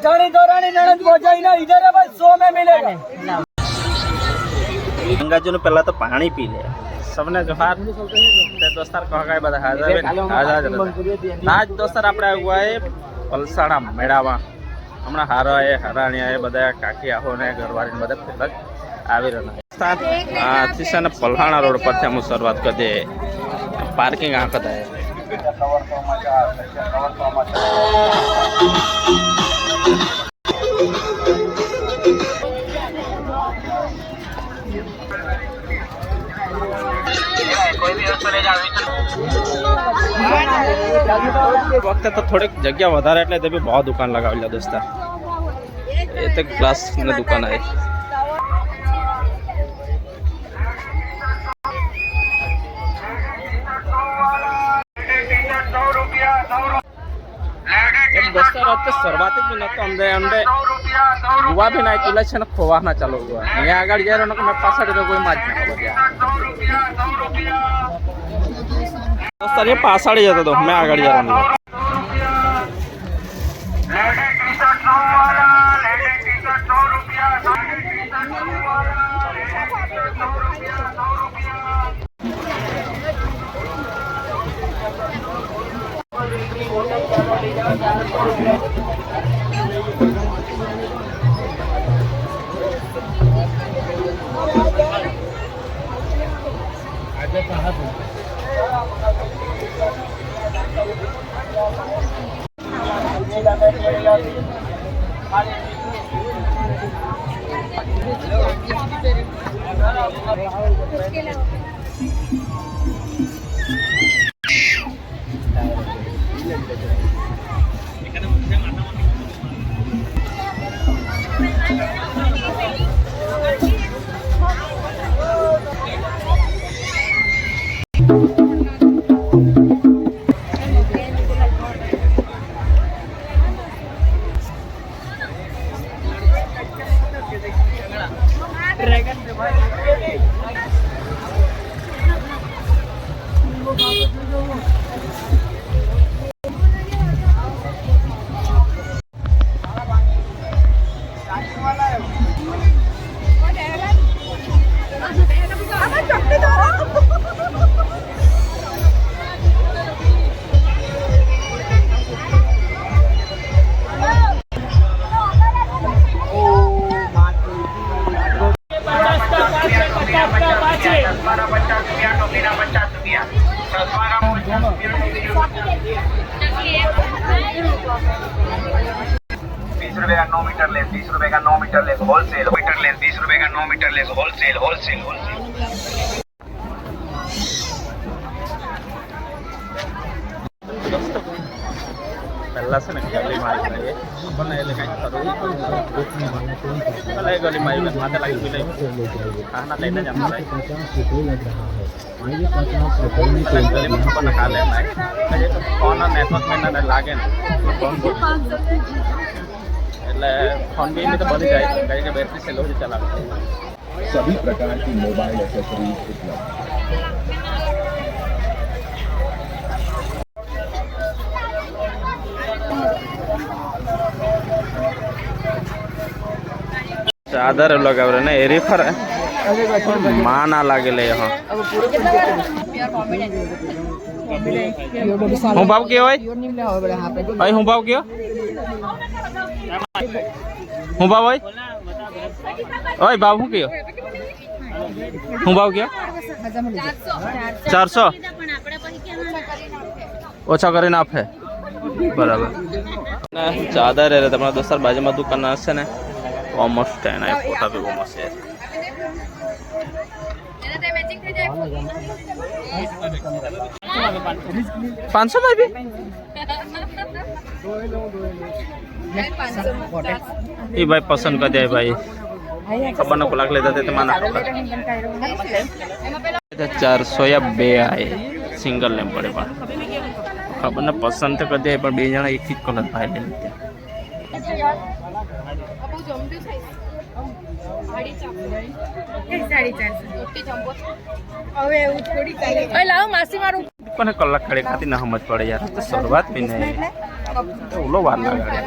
जेठानी दौरानी ननद भौजाई ना इधर है बस सौ में मिलेगा ગંગાજીનું પહેલા તો પાણી પી લે સૌને જોહાર તે દોસ્તાર કહો કાંઈ બધા હાજર આવે ને? હાજર હાજર ના જ દોસ્તાર આપણે આવ્યા એ પલસાણા મેળામાં હમણાં હારો એ હરાણી એ બધા કાકી આહો ને ઘરવાળી ને બધા ભેગા જ આવી રહ્યા છે આથી છે ને પલહાણા રોડ પરથી અમે શરૂઆત કરી પાર્કિંગ આંખ થાય વખતે તો થોડીક જગ્યા વધારે એટલે તે બી બહુ દુકાન લગાવેલા દોસ્તા. એ તો ગ્લાસની દુકાન આવી. એક દોસ્તા રાત તો શરૂઆત જ નતો અમને અમને ગુવા બી ના પેલા છે ને ખોવા ના ચાલુ ગુવા અહીંયા આગળ જાય ને મેં પાછળ તો કોઈ માં જ ના ખબર દોસ્તા એ પાછળ જતો હતો, મેં આગળ જવાનું Dragon પહેલા છે ને ગલી મારી લાગે પણ એટલે કંઈક ગલી માથે લાગી ગઈ હા લઈને જ આમ ગલીમાં ખબર ના કાલે લાગે. ફોન નેટવર્ક એટલે ફોન બી તો બની જાય. કઈ કે બેટરી સેલો જ ચલાવે. सभी प्रकार की मोबाइल एसेसरीज उपलब्ध चादर लगावे ने एरी फर माँ ना लागेले यहाँ હું ભાવ કયો હોય ભાઈ હું ભાવ કયો હું ભાવ હોય ઓય ભાવ હું કયો હું ભાવ કયો ચારસો ઓછા કરીને આપે બરાબર ને ચાદર એટલે તમારા દોસ્તાર બાજુમાં દુકાન હશે ને ઓલમોસ્ટ એના ફોટા બી બહુ મસ્ત છે પાંચસો માં બી એ ભાઈ પસંદ કરી દે ભાઈ ખબર ન લાગ લેતા તે માના ખબર. ચારસો યા બે આય. સિંગલ લેમ્પ પડે પણ. ખબર ને પસંદ તો કરી દે પણ બે જણા એક જ કલર ભાઈ લે લાવ મારું. પણ કલાક ખડે ખાતી ના સમજ પડે યાર તો શરૂઆત બી નહીં. ઓલો વાર લાગે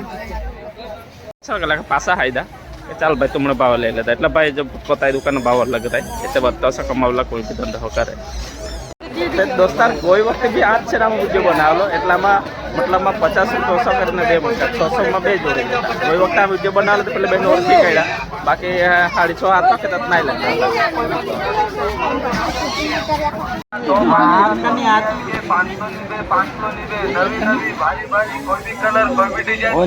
છ કલાક પાછા હાયદા. ચાલ ભાઈ તુમણે ભાવ લઈ લેતા એટલે ભાઈ જો પોતાની દુકાનનો ભાવ અલગ થાય. એટલે બતાવશે કમાવલા કોઈ બી ધંધો કરે. તે દોસ્તાર કોઈ વખતે બી આ જ છે ને આમાં બનાવલો બનાવેલો એટલામાં મતલબમાં પચાસ ચોસો કરીને બે મળતા ચોસોમાં બે જોડે કોઈ વખતે આ વીડિયો બનાવેલો તો પેલા બેન ઓળખી કાઢ્યા. બાકી સાડી છ હાથ કે તત નહીં લાગતા તો પાંચસો ની બે પાંચસો ની બે નવી નવી ભારી ભારી કોઈ બી કલર કોઈ બી ડિઝાઇન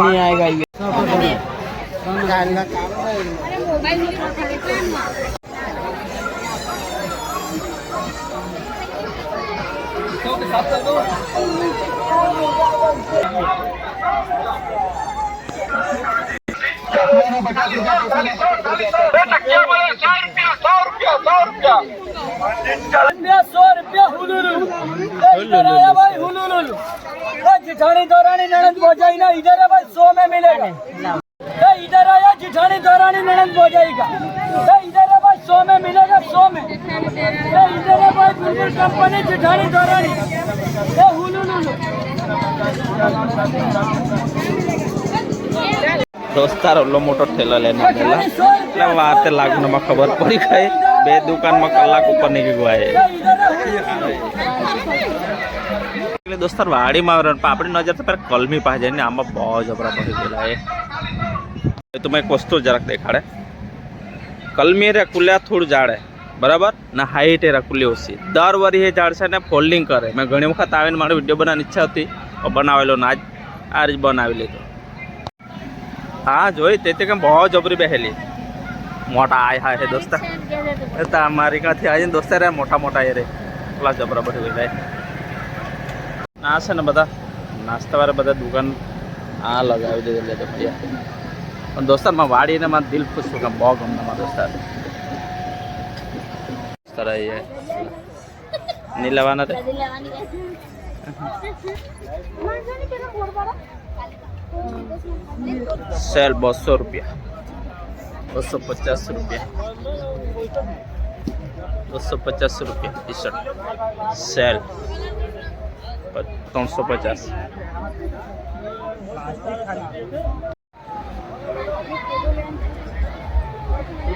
ગાડીના સો રૂપિયા હુલુલુ ભાઈ હુલુલુ જીઠાણી સો મેં મિલેગા है भाई सौ में मिलेगा ए इधर आया जिठानी दौरानी ननद भौजाई का ए इधर है भाई सौ में मिलेगा सौ में ए इधर है भाई बुलबुल कंपनी जिठानी दौरानी ए हुलुलु દોસ્તાર ઓલો મોટો ઠેલો લઈને આવેલા એટલે વાતે લાગણીમાં ખબર પડી ગઈ બે દુકાનમાં કલાક ઉપર નીકળી ગયા ए इधर है એટલે દોસ્તાર વાડીમાં આવે પણ આપણી નજર તો પેલા કલમી પાસે જાય ને આમાં બહુ જબરા પડી ગયેલા એ એ તો મેં એક વસ્તુ જરાક દેખાડે. કલમી રે કુલ્યા થોડું જાડે બરાબર? ને હાઈટ એ કુલી ઓછી. દર વરી એ ને ફોલ્ડિંગ કરે. મેં ઘણી વખત આવીને મારી વીડિયો બનાવવાની ઈચ્છા હતી બનાવેલો ના. જ આ રીત બનાવી લીધો. હા, જોઈ, તે કેમ બહુ જબરી બેહેલી. મોટા આય હા હે દોસ્તા. તો મારી કાંથી આવીને દોસ્તા રે મોટા મોટા એ રે. પેલા જબરા બધી ભાઈ. ના છે ને બધા. નાસ્તા વાળા બધા દુકાન આ લગાવી દીધેલી તો ખુશ છું કે બહુ ગમે મારા દોસ્તાર. દોસ્તાર આઈએ નહીં લેવાના તે? સેલ બસો રૂપિયા. બસો પચાસ રૂપિયા. બસો પચાસ રૂપિયા ટી શર્ટ સેલ. ત્રણસો પચાસ.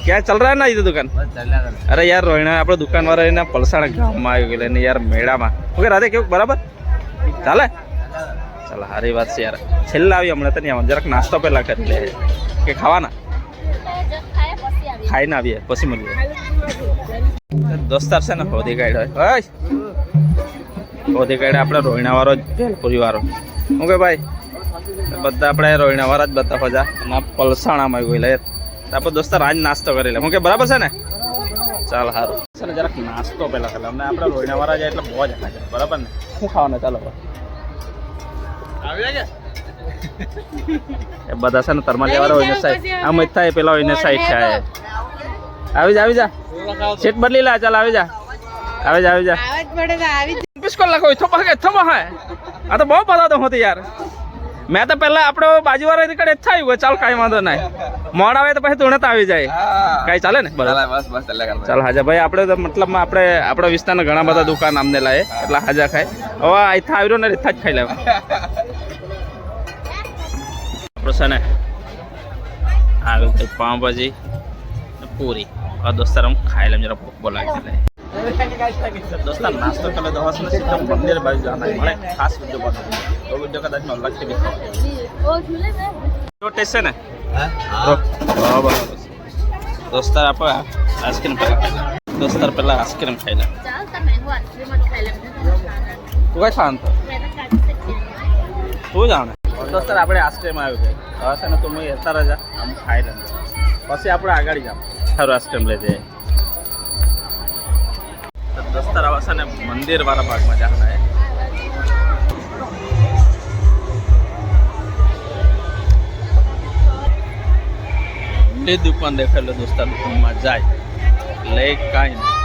ક્યાં ચાલ રહ્યા ના દુકાન અરે યાર રોહિણા આપણે દુકાન વાળા એને પલસાણા ગામમાં આવ્યું ગયેલા ને યાર મેળામાં ઓકે રાધે કેવું બરાબર ચાલે ચાલો સારી વાત છે યાર છેલ્લા આવી હમણાં તો નહીં જરાક નાસ્તો પહેલાં કરી લે કે ખાવાના ખાઈ ખાઈને આવીએ પછી મળીએ દોસ્તાર છે ને હોદી કાઢ હોય હોદી કાઢે આપણે રોહિણાવાળો જ ભેલપુરીવાળો હું કે ભાઈ બધા આપણે રોહિણાવાળા જ બધા હોજા અને પલસાણામાં ગયેલા યાર આપણે દોસ્તાર આજ નાસ્તો કરી લે. હું કે બરાબર છે ને? ચાલ સારું છે ને જરાક નાસ્તો પહેલાં કરે અમને આપણે રોહિણા જાય એટલે બહુ જ ખાય છે. બરાબર ને? શું ખાવાના ચાલો હવે? એ બધા છે ને તરમાલી લેવાના હોય ને સાઈડ આમ જ થાય પેલા હોય ને સાઈડ થાય આવી જા આવી જા. સીટ બદલી લા ચાલ આવી જા. આવી જા આવી જા. આવાજ પડે તો આવી બિસ્કોટ લખો થપ્પા કે થમા હે. આ તો બહુ બધા હોતી યાર. મેં તો પહેલા આપણો બાજુવાળા નીકળે જ થાય હોય ચાલ કાંઈ વાંધો નહીં. મોડ આવે તો પછી તુણત આવી જાય. કાંઈ ચાલે ને? બરાબર. ચાલ હાજા. ભાઈ આપણે તો મતલબમાં આપણે આપણા વિસ્તારના ઘણા બધા દુકાન આમને લાય એટલે હાજા ખાય. હવે અહીંથી આવ્યો ને રીતના જ ખાઈ લેવા. આપણું છે ને કંઈ પાઉંભાજી પૂરી. આ દોસ્તાર હું ખાઈ લઉં જરા ભૂખ બોલાવી દે દોસ્તાર નાસ્તો કરે તો હસને સીધો મંદિર બાજુ જવાના મળે ખાસ વીડિયો બનાવો તો વીડિયો કદાચ મેં અલગથી બી ખાવ જો ટેસ્ટ છે ને બરાબર દોસ્તાર આપણે આઈસ્ક્રીમ પહેલા દોસ્તાર પહેલા આઈસ્ક્રીમ ખાઈ લે તું કઈ ખાવાનું તો તું જાણે દોસ્તાર આપણે આઈસ્ક્રીમ આવ્યું છે હવે છે ને તું મેં હેતા રજા આમ ખાઈ લે પછી આપણે આગળ જામ સારું આઈસ્ક્રીમ લઈ જઈએ તો દોસ્તાર હવે છે ને મંદિર વાળા ભાગમાં જવાના છે. દુકાન દેખાયેલો દોસ્તા દુકાનમાં જાય. એટલે કાંઈ નહીં.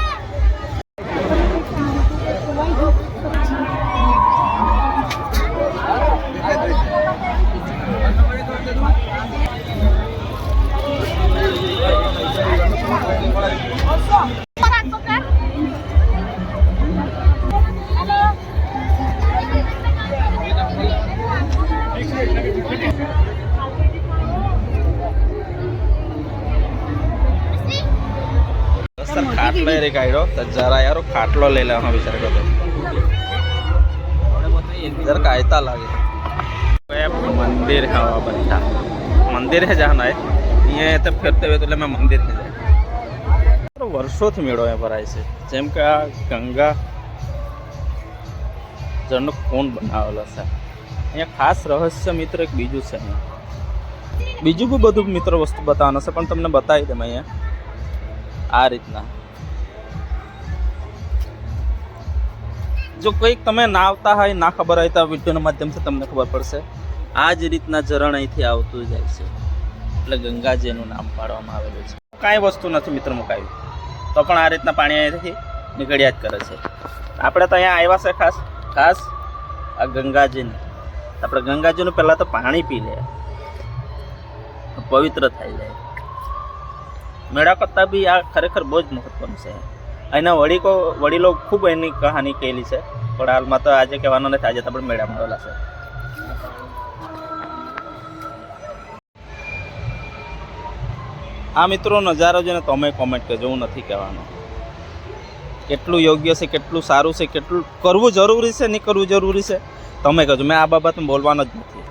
સર ખાટલો એ રે કાઢ્યો તો જરા યાર ખાટલો લઈ લેવાનો વિચાર કરતો जरा कायता लागे ये मंदिर है वहाँ बच्चा मंदिर है जाना है ये तो फिरते हुए तो मैं मंदिर है जाए તો વર્ષોથી મેળો અહીંયા ભરાય છે જેમ કે આ ગંગા જળનો કોણ બનાવેલો છે અહીંયા ખાસ રહસ્ય મિત્ર એક બીજું છે અહીંયા બીજું બી બધું મિત્ર વસ્તુ બતાવવાનું છે પણ તમને બતાવી દઉં અહીંયા આ રીતના જો કંઈક તમે ના આવતા હોય ના ખબર હોય તો આ વિડીયોના માધ્યમથી તમને ખબર પડશે. આ જ રીતના ઝરણ અહીંથી આવતું જાય છે. એટલે ગંગાજીનું નામ પાડવામાં આવેલું છે. કાંઈ વસ્તુ નથી મિત્ર મુકાવી તો પણ આ રીતના પાણી અહીંથી નીકળ્યા જ કરે છે. આપણે તો અહીંયા આવ્યા છે ખાસ. ખાસ આ ગંગાજીને. આપણે ગંગાજીનું પહેલાં તો પાણી પી લે. પવિત્ર થઈ જાય. મેળા કરતાં બી આ ખરેખર બહુ જ મહત્વનું છે. એના વડીકો, વડીલો ખૂબ એની કહાની કહેલી છે. પણ હાલમાં તો આજે કહેવાનો નથી, આજે તો આપણે મેળામાં આવેલા છે. આ મિત્રો નજારો જોઈને તમે કોમેન્ટ કરજો, હું નથી કહેવાનો. કેટલું યોગ્ય છે, કેટલું સારું છે, કેટલું કરવું જરૂરી છે, નહીં કરવું જરૂરી છે, તમે કહેજો મેં આ બાબતમાં બોલવાનો જ નથી.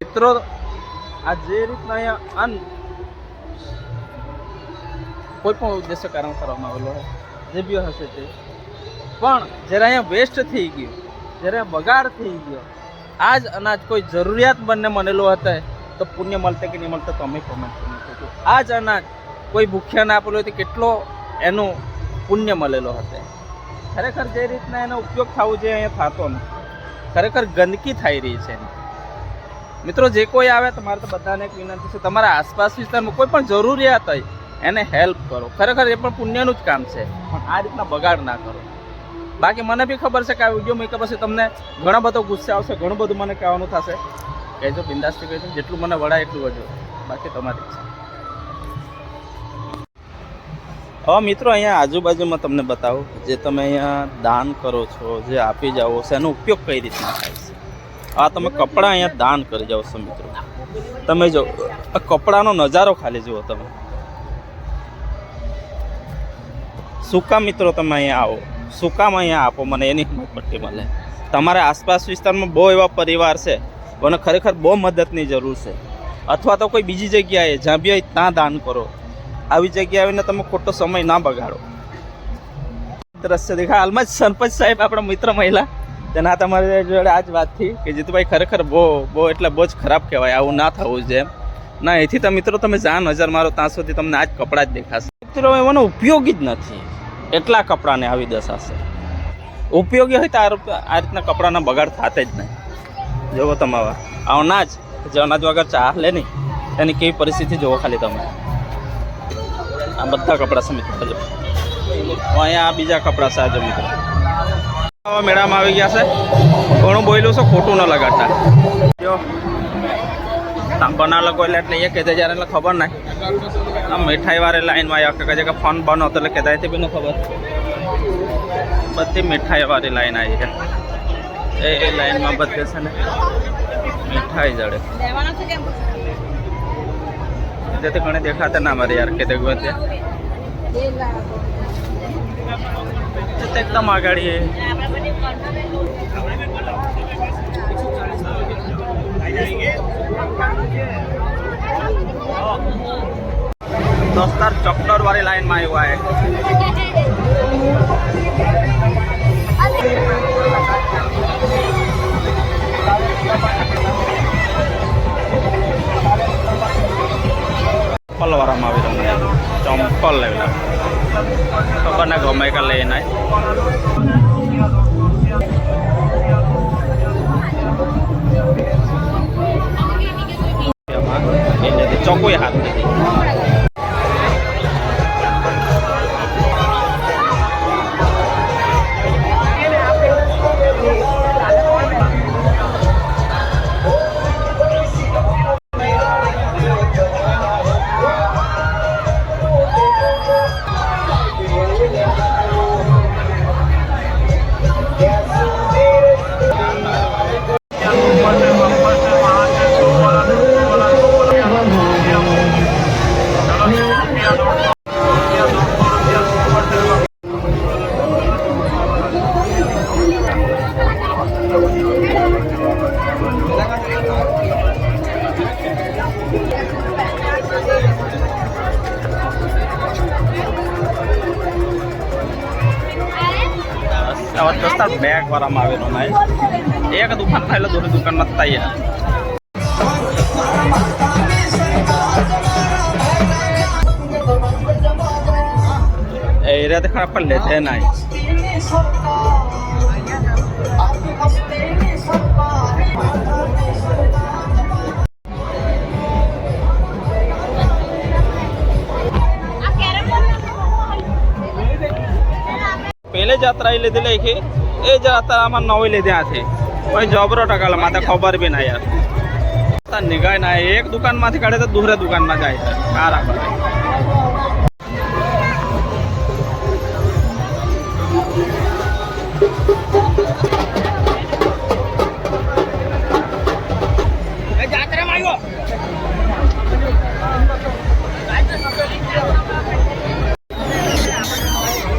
મિત્રો આ જે રીતના અહીંયા અન કોઈ પણ ઉદ્દેશ્ય કારણ કરવામાં આવેલો હોય, જે બી હશે તે. પણ જ્યારે અહીંયા વેસ્ટ થઈ ગયું, જ્યારે બગાડ થઈ ગયો આ જ અનાજ કોઈ જરૂરિયાત બંને મળેલો હતા, તો પુણ્ય મળતે કે નહીં મળતે તમે કોમેન્ટ કરી શકો આ જ અનાજ કોઈ ભૂખ્યાને આપેલો હોય તો કેટલો એનો પુણ્ય મળેલો હતો ખરેખર જે રીતના એનો ઉપયોગ થવો જોઈએ અહીંયા થતો નથી. ખરેખર ગંદકી થઈ રહી છે એની. મિત્રો, જે કોઈ આવે, તમારે તો બધાને એક વિનંતી છે. તમારા આસપાસ વિસ્તારમાં કોઈ પણ જરૂરિયાત હોય, એને હેલ્પ કરો. ખરેખર એ પણ પુણ્યનું જ કામ છે. પણ આ રીતના બગાડ ના કરો. બાકી મને બી ખબર છે કે આ વીડિયો મૂક્યા પછી તમને ઘણો બધો ગુસ્સે આવશે, ઘણું બધું મને કહેવાનું થશે. કહેજો, બિંદાસથી કહેજો, જેટલું મને વડાય એટલું વધુ બાકી તમારી છે હવે મિત્રો, અહીંયા આજુબાજુમાં તમને બતાવું, જે તમે અહીંયા દાન કરો છો, જે આપી જાઓ છો, એનો ઉપયોગ કઈ રીતના થાય છે? આ તમે કપડાં અહીંયા દાન કરી જાઓ છો મિત્રો તમે જો, આ કપડાનો નજારો ખાલી જુઓ તમે. સુકા મિત્રો તમે અહીંયા આવો? સુકામાં અહીંયા આપો? મને એની પટ્ટી મળે. તમારા આસપાસ વિસ્તારમાં બહુ એવા પરિવાર છે, મને ખરેખર બહુ મદદની જરૂર છે. અથવા તો કોઈ બીજી જગ્યાએ, જ્યાં બી હોય, ત્યાં દાન કરો. આવી જગ્યાએ આવીને તમે ખોટો સમય ના બગાડો. દ્રશ્ય દેખા હાલમાં જ સરપંચ સાહેબ આપણા મિત્ર મહિલા તેના તમારી જોડે આ જ વાત થઈ કે જીતુભાઈ ખરેખર બહુ બહુ એટલે બહુ જ ખરાબ કહેવાય, આવું ના થવું જોઈએ ના, એથી તો મિત્રો તમે જ્યાં નજર મારો ત્યાં સુધી તમને આ જ કપડાં જ દેખાશે. મિત્રો એનો ઉપયોગી જ નથી. એટલા કપડાને આવી દશાશે ઉપયોગી હોય તો આ આ રીતના કપડાના બગાડ થાતે જ નહીં. જુઓ તમારા આવના જ. જે અનાજ વગર ચા લે નહીં, એની કેવી પરિસ્થિતિ જુઓ ખાલી તમે. આ બધા કપડાં છે જો. અહીંયા બીજા કપડાં આ મિત્રો. મેળામાં આવી ગયા છે. ઘણું બોલ્યું છે, ખોટું ન લગાડતા. જો બના લોકો એટલે એટલે એ કહેતા જ્યારે એટલે ખબર નહીં. આ મીઠાઈ વાળી લાઈનમાં આવ્યા કે કહે ફોન બનો તો એટલે કહેતા બી ન ખબર. બધી મીઠાઈ વાળી લાઈન આવી છે. એ એ લાઈનમાં બધે છે ને મીઠાઈ જડે. કેમ ઘણે દેખાતા ના મારે યાર કે તે ગયો તે. તે એકદમ આગળ દોસ્તાર ચોકડોર વાળી લાઈનમાં આવ્યો आहे ચંપલ વાળામાં આવી તમને ચંપલ લેવલા ખબર ના ગમે કે લઈને ચોખ્ખું હાથ એરિયા તો ખરાબ પણ લેતે નહીં પેલે જાત્રા એ લીધેલી કે એ જાત્રામાં નવી લીધ્યા છે કોઈ જબરો ટકાલા માથે ખબર બી ના યાર તા નિગાય ના એક દુકાનમાંથી કાઢે તો દૂસરે દુકાનમાં જાય છે કારા પર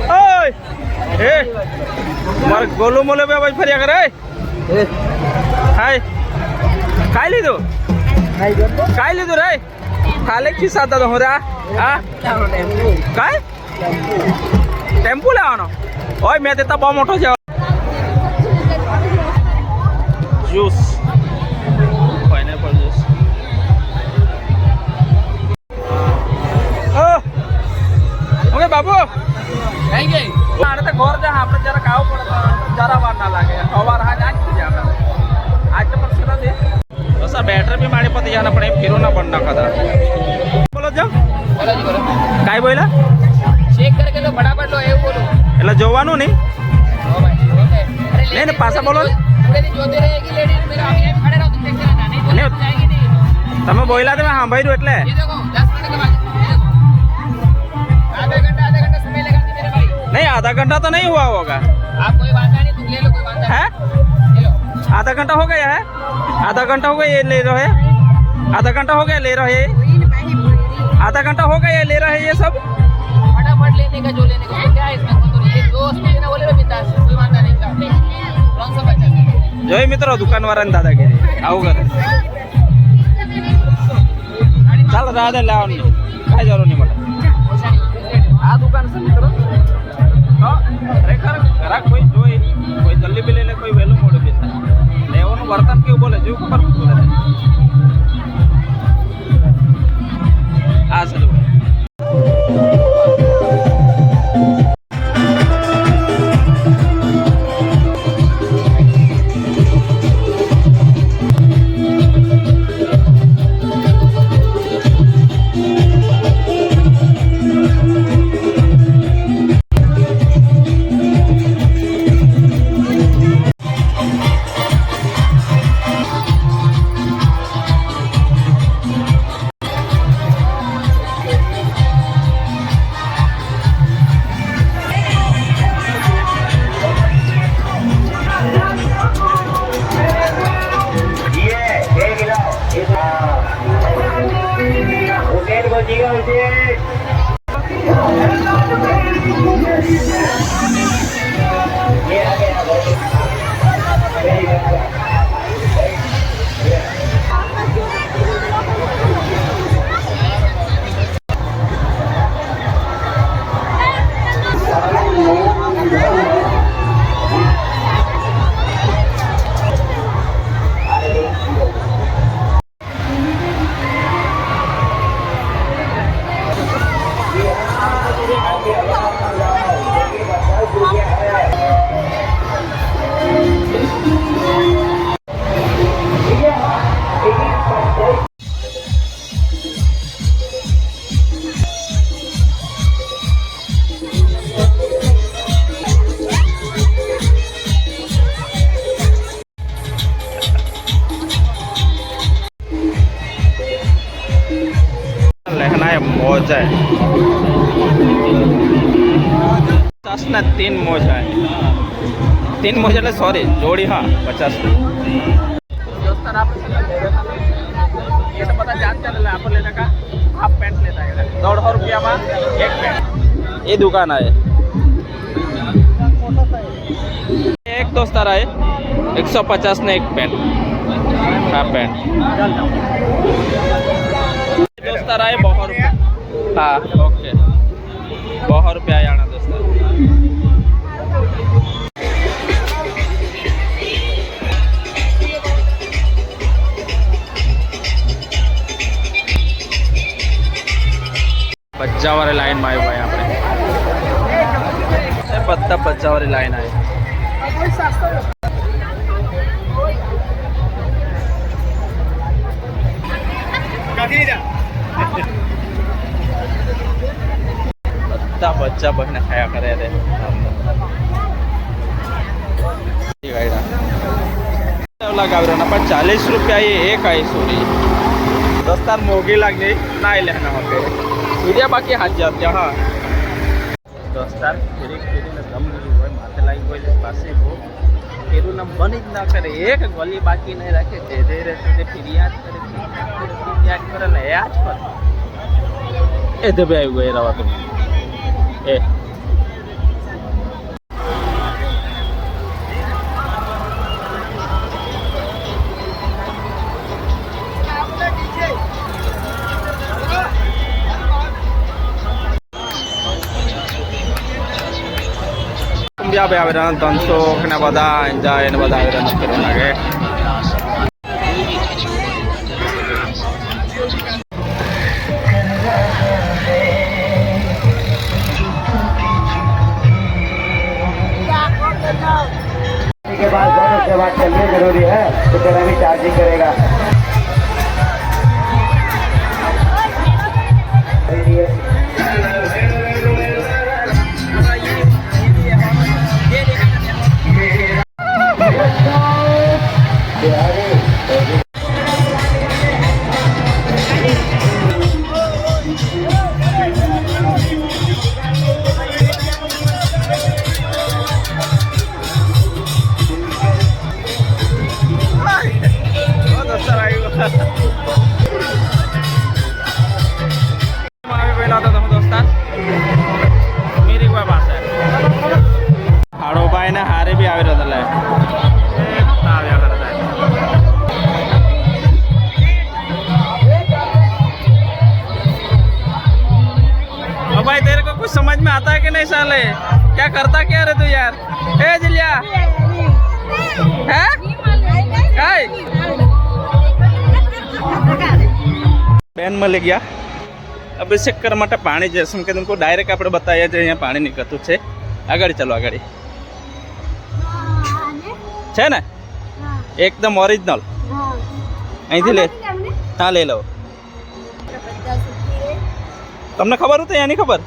ઓય એ મારે ગોલું મોલે બે ભાઈ ફર્યા કરે હાય ખાઈ લીધું ખાઈ લીધું રે ખાલે ખિસ્સા હતા તો હું રા હા કાય ટેમ્પુ લેવાનો ઓય મેં તે તો બહુ મોટો છે જ્યુસ પાઇનેપલ જ્યુસ ઓ ઓકે બાબુ કઈ ગઈ આને તો ઘર જા આપણે જરાક આવું પડે તો તો સર બેટર બી મારી પતી જાય પણ એ ફીરો ના પણ નાખતા બોલો જો કાંઈ બોલ્યા चेक करके लो फटाफट लो એવું બોલો એટલે જોવાનું નહીં ઓ ભાઈ ઓકે अरे नहीं, नहीं, पासा बोलो। पूरे दिन जोते रहेगी लेडीज मेरा अभी यहीं खड़े रहो तुम देखते रहना नहीं तो नहीं। नहीं जाएगी नहीं તમે બોલ્યા તમે સાંભળ્યું એટલે ये देखो दस मिनट के बाद ये देखो आधा घंटा आधा घंटा समय लगा मेरे भाई नहीं आधा घंटा तो नहीं हुआ होगा आप कोई वादा नहीं तुम ले लो कोई वादा है नहीं ले लो आधा घंटा हो गया है आधा घंटा हो गया ये ले रहे हैं आधा घंटा हो गया ले रहे हैं आधा घंटा हो गया ये ले रहे हैं ये सब फटाफट लेने का जो लेने का तो क्या है इसमें तो ये दोस्त को लेना बोले बिंदास कोई वादा नहीं का कौन सा बच्चा જોઈ મિત્રો દુકાનવાળાની દાદાગીરી આવું કરે ચાલો દાદા લેવાનું કાંઈ જરૂર નહીં મળે આ દુકાન છે મિત્રો તો ખરેખર ઘરાક વર્તન કેવું બોલે? જેવું ખબર બોલે છે. ঠিক আছে એટલે સોરી જોડી હા, પચાસ. દોઢસો રૂપિયામાં એક પેન્ટ. એ દુકાન આવે. એક દોસ્તાર આવે. એકસો પચાસ ને એક પેન્ટ. Half pant. દોસ્તાર આવે બહો રૂપિયા. હા, ઓકે. બહો રૂપિયા આણા પજ્જાવાળી લાઈનમાં આવ્યો ભાઈ આપણે. પત્તા બધા લાઈન આવી. બધા બચ્ચા બહેને ખાયા કરે રે. લગાવી રહ્યો પણ ચાલીસ રૂપિયા એ એક આઈ સોરી. દસ્તાર મોઘી લાગે ના લેના હોતે. સૂર્યા બાકી હાથ જાત હા. દોસ્તાર ફેરી ફેરીને દમ લીધું હોય માથે લાગી હોય પાસે બહુ ફેરું નામ બની જ ના કરે. એક ગલી બાકી નહીં રાખે. જે જે રહેશે તે ફિરિયાદ કરે ફિરિયાદ કરે ને એ આજ પર એ દબે આવી ગયો એ રવા તમે એ. બી આવે આવે રહ્યા ત્રણસો ને બધા એન્જોય ને બધા આવે રહ્યા કરવા લાગે के बाद दोनों से बात करनी जरूरी है तो तेरा भी चार्जिंग करेगा દોસ્તાર आता है कि नहीं साले क्या करता क्या रे तू यार ए जिलिया है काय બેન મળી ગયા અભિષેક કરવા માટે પાણી છે શું કે तुमको ડાયરેક્ટ આપણે બતાવીએ છીએ અહીંયા પાણી નીકળતું છે આગળ ચાલો આગળ છે ને એકદમ ઓરિજિનલ અહીંથી લે હા લઈ લો તમને ખબર હતી એની ખબર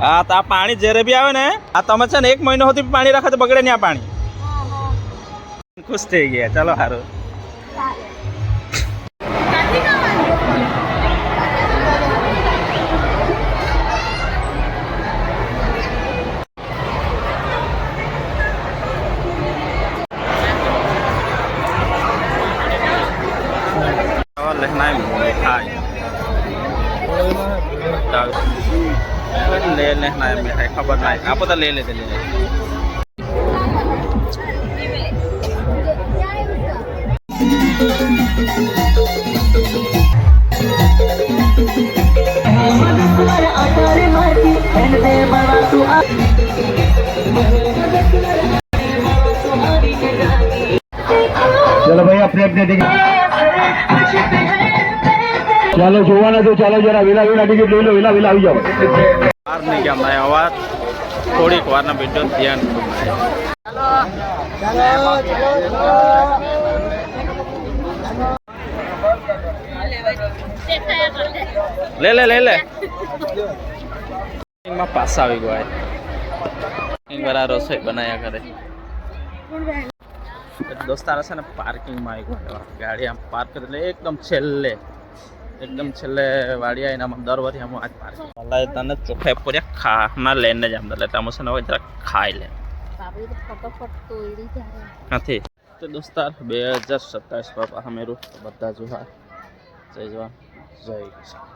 હા તો આ પાણી જ્યારે બી આવે ને આ તમે છે ને એક મહિનો સુધી પાણી રાખો તો બગડે નહીં આ પાણી. ખુશ થઈ ગયા. ચાલો સારું खबर नहीं आप तो ले लेते ले लेते चलो भाई अपने अपने टिकट ચાલો જોવાના તો ચાલો જરા વેલા વેલા ટિકિટ લઈ લો વેલા વેલા આવી જાઓ બહાર નહીં ગયા મેં અવાજ થોડીક વારના વીડિયો ધ્યાન લે લે લે લે. માં પાસા આવી ગયા અહીં આ રસોઈ બનાયા કરે. દોસ્તાર હશે ને પાર્કિંગમાં આવી ગયો. ગાડી આમ પાર્ક એટલે એકદમ છેલ્લે. એકદમ છેલ્લે વાડી આવીને આમ દર વખતે આમ આજ મારે મલાઈ તને ચોખે પૂર્યા ખા હમણાં લઈને જ આમ એટલે તમે છે ને જરાક ખાઈ લે. નથી. તો દોસ્તાર બે હજાર સત્તાવીસ બાપા પાછા મેરું. બધા જોવા જય જવાન. જય કિસાન.